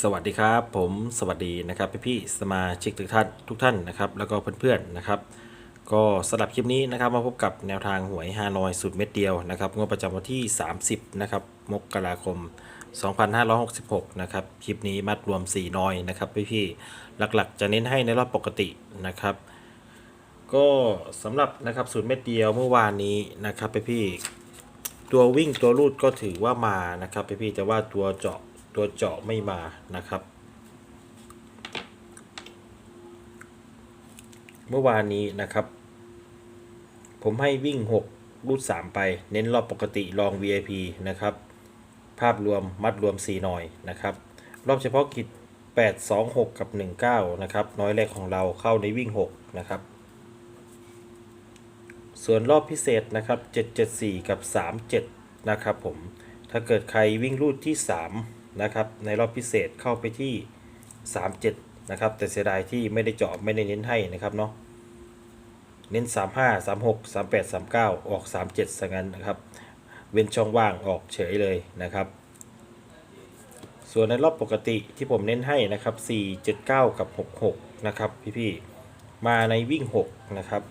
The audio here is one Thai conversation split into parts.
สวัสดีครับ ผมสวัสดีนะครับพี่พี่สมาชิกทุกท่านทุกท่านนะครับ แล้วก็เพื่อนๆนะครับ ก็สำหรับคลิปนี้นะครับ มาพบกับแนวทางหวยฮานอยสุดเม็ดเดียวนะครับงวดประจำวันที่ 30 นะครับมกราคม 2566 นะครับ คลิปนี้มัดรวม 4นอยนะครับพี่พี่หลักๆ จะเน้นให้ในรอบปกตินะครับ ก็สำหรับนะครับสูตรเม็ดเดียวเมื่อวานนี้นะครับพี่พี่ตัววิ่งตัวรูดก็ถือว่ามานะครับพี่พี่แต่ว่าตัวเจาะ ตัวเจาะไม่มานะครับ เมื่อวานนี้นะครับ ผมให้วิ่ง 6 รูด 3 ไปเน้นรอบปกติลอง VIP นะครับ ภาพรวมมัดรวม 4 หน่อยนะครับ รอบเฉพาะกิจ 8 2 6 กับ 19 นะครับ น้อยแรกของเราเข้าในวิ่ง 6 นะครับส่วนรอบพิเศษนะครับ 774 กับ 37 นะครับผม ถ้าเกิดใครวิ่งรูดที่ 3 นะครับ ในรอบพิเศษเข้าไปที่ 37 นะครับ แต่เสียดายที่ไม่ได้เจาะไม่ได้เน้นให้นะครับเนาะเน้น 35 36 38 39 ออก 37สังั้นนะครับ เว้นช่องว่างออกเฉยเลยนะครับ ส่วนในรอบปกติที่ผมเน้นให้นะครับ 4 7 9 กับ 66 นะครับพี่ๆ มาในวิ่ง 6 นะครับ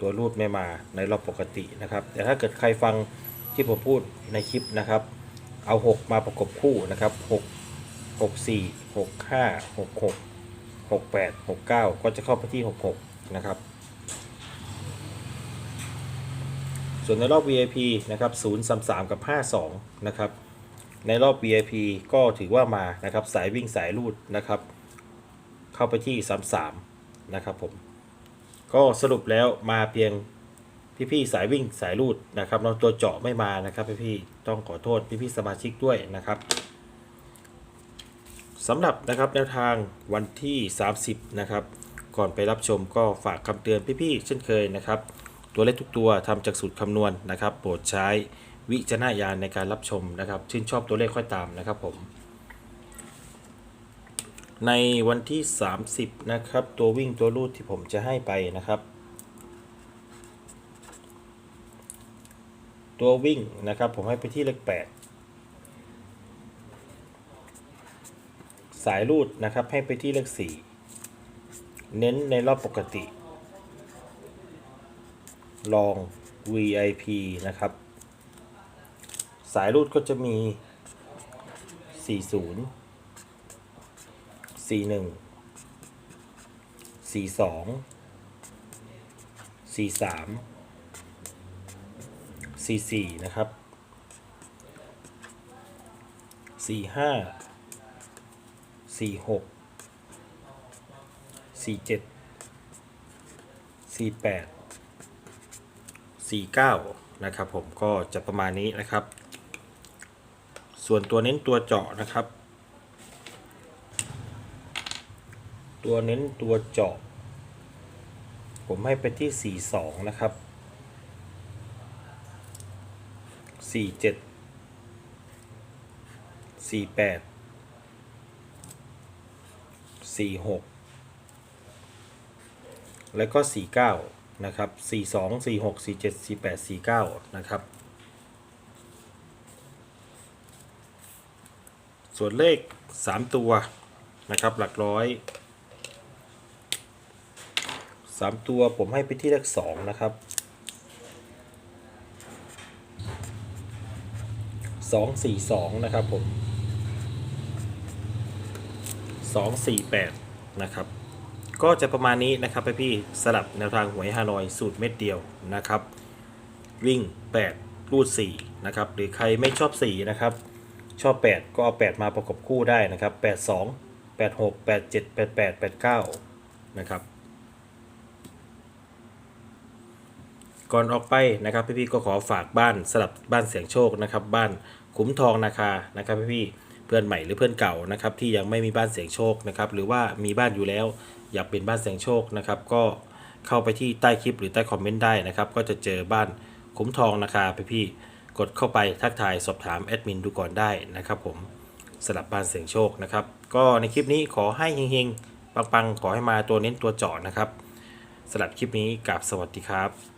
ตัวรูดไม่มาในรอบปกตินะครับ แต่ถ้าเกิดใครฟังที่ผมพูดในคลิปนะครับ เอา 6 มาประกบคู่นะครับ 6 6 4 6 5 6 6 6 8 6 9 ก็จะเข้าไปที่ 66 นะครับ ส่วนในรอบ VIP นะครับ033 กับ 52 นะครับ ในรอบ VIP ก็ถือว่ามานะครับสายวิ่งสายรูดนะครับ เข้าไปที่ 33 นะครับผม ก็สรุปแล้วมาเพียง พี่ๆสายวิ่งสายรูดนะครับเราตัวเจาะไม่มานะครับพี่ๆต้องขอโทษพี่ๆสมาชิกด้วยนะครับสำหรับนะครับแนวทางวันที่ 30 นะครับ ก่อนไปรับชมก็ฝากคำเตือนพี่ๆเช่นเคยนะครับ ตัวเลขทุกตัวทำจากสูตรคำนวณนะครับ โปรดใช้วิจารณญาณในการรับชมนะครับ ชื่นชอบตัวเลขค่อยตามนะครับผม ในวันที่ 30 นะครับ ตัววิ่งตัวรูดที่ผมจะให้ไปนะครับ ตัววิ่งนะครับ ผมให้ไปที่เลข8สายรูดนะครับ ให้ไปที่เลข4เน้นในรอบปกติ ลอง VIP นะครับ สายรูดก็จะมี 40 41 42 43 44นะครับ45 46 47 48 49 นะครับผมก็จะประมาณนี้นะครับ ส่วนตัวเน้นตัวเจาะนะครับ ตัวเน้นตัวเจาะ ผมให้ไปที่ 42 นะครับ 47 48 46แล้วก็49นะครับ42 46 47 48 49นะครับ ส่วนเลข3ตัวนะครับหลักร้อย3ตัวผมให้ไปที่เลข2นะครับ 2 4 2นะครับผม2 4 8นะครับก็จะประมาณนี้นะครับพี่สลับแนวทางหวยฮานอยสูตรเม็ดเดียวนะครับ วิ่ง 8 รูด4นะครับหรือใครไม่ชอบ4นะครับชอบ 8 ก็เอา8มาประกบคู่ได้นะครับ 82 86 87 88 89 นะครับ ก่อนออกไปนะครับ พี่ๆก็ขอฝากบ้านสลับบ้านเสียงโชคนะครับ บ้านขุมทองนาคานะครับพี่ๆเพื่อนใหม่หรือเพื่อนเก่านะครับ ที่ยังไม่มีบ้านเสียงโชคนะครับ หรือว่ามีบ้านอยู่แล้ว อยากเป็นบ้านเสียงโชคนะครับ ก็เข้าไปที่ใต้คลิปหรือใต้คอมเมนต์ได้นะครับ ก็จะเจอบ้านขุมทองนาคาพี่ๆกดเข้าไปทักทายสอบถามแอดมินดูก่อนได้นะครับ ผมสลับบ้านเสียงโชคนะครับ ก็ในคลิปนี้ขอให้เฮงๆปังๆขอให้มาตัวเน้นตัวเจาะนะครับสลับคลิปนี้กับสวัสดีครับ